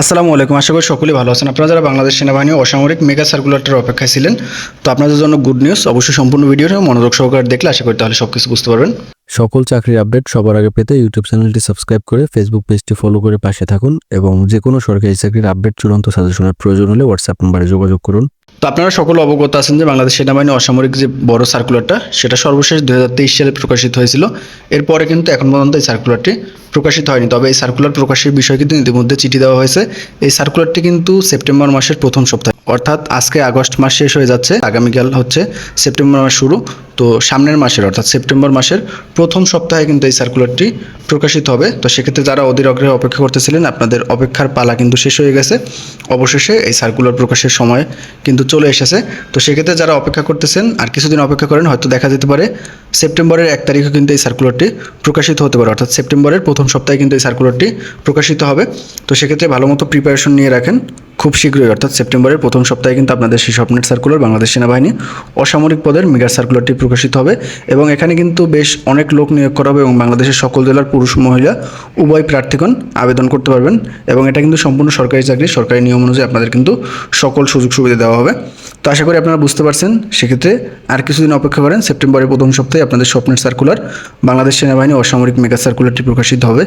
আসসালামু আলাইকুম, আশা করি সকলেই ভালো আছেন। আপনারা যারা বাংলাদেশ সেনাবাহিনী অসামরিক মেগা সার্কুলারটার অপেক্ষায় ছিলেন, তো আপনাদের জন্য গুড নিউজ অবশ্যই সম্পূর্ণ ভিডিওটা মনোযোগ সহকারে দেখলে আশা করি তাহলে সব কিছু বুঝতে পারবেন। সকল চাকরির আপডেট সবার আগে পেতে ইউটিউব চ্যানেলটি সাবস্ক্রাইব করে ফেসবুক পেজটি ফলো করে পাশে থাকুন এবং যে কোনো সরকারি চাকরির আপডেট চূড়ান্ত সাজেশনের প্রয়োজন হলে হোয়াটসঅ্যাপ নম্বরে যোগাযোগ করুন। তো আপনারা সকল অবগত আছেন যে বাংলাদেশ সেনাবাহিনী অসামরিক যে বড় সার্কুলারটা সেটা সর্বশেষ দুই হাজার তেইশ সালে প্রকাশিত হয়েছিল। এরপরে কিন্তু এখন পর্যন্ত এই সার্কুলারটি প্রকাশিত হয়নি। তবে এই সার্কুলার প্রকাশের বিষয়ে কিন্তু ইতিমধ্যে চিঠি দেওয়া হয়েছে। এই সার্কুলারটি কিন্তু সেপ্টেম্বর মাসের প্রথম সপ্তাহে অর্থাৎ আজকে আগস্ট মাস শেষ হয়ে যাচ্ছে, আগামীকাল হচ্ছে সেপ্টেম্বর মাস শুরু। তো সামনের মাসের, অর্থাৎ সেপ্টেম্বর মাসের প্রথম সপ্তাহে কিন্তু এই সার্কুলারটি প্রকাশিত হবে। তো সেক্ষেত্রে যারা অধীর অগ্রহে অপেক্ষা করতেছিলেন, আপনাদের অপেক্ষার পালা কিন্তু শেষ হয়ে গেছে। অবশেষে এই সার্কুলার প্রকাশের সময় কিন্তু চলে এসেছে। তো সেক্ষেত্রে যারা অপেক্ষা করতেছেন আর কিছুদিন অপেক্ষা করেন, হয়তো দেখা যেতে পারে সেপ্টেম্বরের এক তারিখে কিন্তু এই সার্কুলারটি প্রকাশিত হতে পারে। অর্থাৎ সেপ্টেম্বরের প্রথম সপ্তাহে কিন্তু এই সার্কুলারটি প্রকাশিত হবে। তো সেক্ষেত্রে ভালো মতো প্রিপারেশন নিয়ে রাখেন। খুব শীঘ্রই, অর্থাৎ সেপ্টেম্বরের প্রথম সপ্তাহে কিন্তু আপনাদের সেই স্বপ্নের সার্কুলার বাংলাদেশ সেনাবাহিনী অসামরিক পদের মেগা সার্কুলারটি প্রকাশিত হবে এবং এখানে কিন্তু বেশ অনেক লোক নিয়োগ করা হবে এবং বাংলাদেশের সকল জেলার পুরুষ মহিলা উভয় প্রার্থীগণ আবেদন করতে পারবেন এবং এটা কিন্তু সম্পূর্ণ সরকারি চাকরি। সরকারি নিয়ম অনুযায়ী আপনাদের কিন্তু সকল সুযোগ সুবিধা দেওয়া হবে। তো আশা করি আপনারা বুঝতে পারছেন, সেক্ষেত্রে আর কিছুদিন অপেক্ষা করেন, সেপ্টেম্বরের প্রথম সপ্তাহে আপনাদের স্বপ্নের সার্কুলার বাংলাদেশ সেনাবাহিনী অসামরিক মেগা সার্কুলারটি প্রকাশিত হবে।